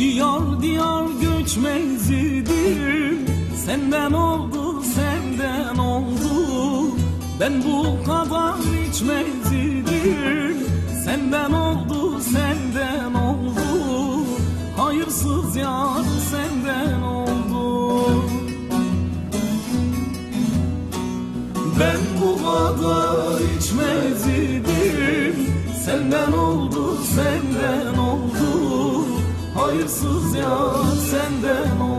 Diyar diyar göçmez Senden oldu senden oldu. Ben bu kadar içmez Senden oldu senden oldu. Hayırsız yar senden oldu. Ben bu kadar içmez Senden oldu senden oldu Hayırsız yar senden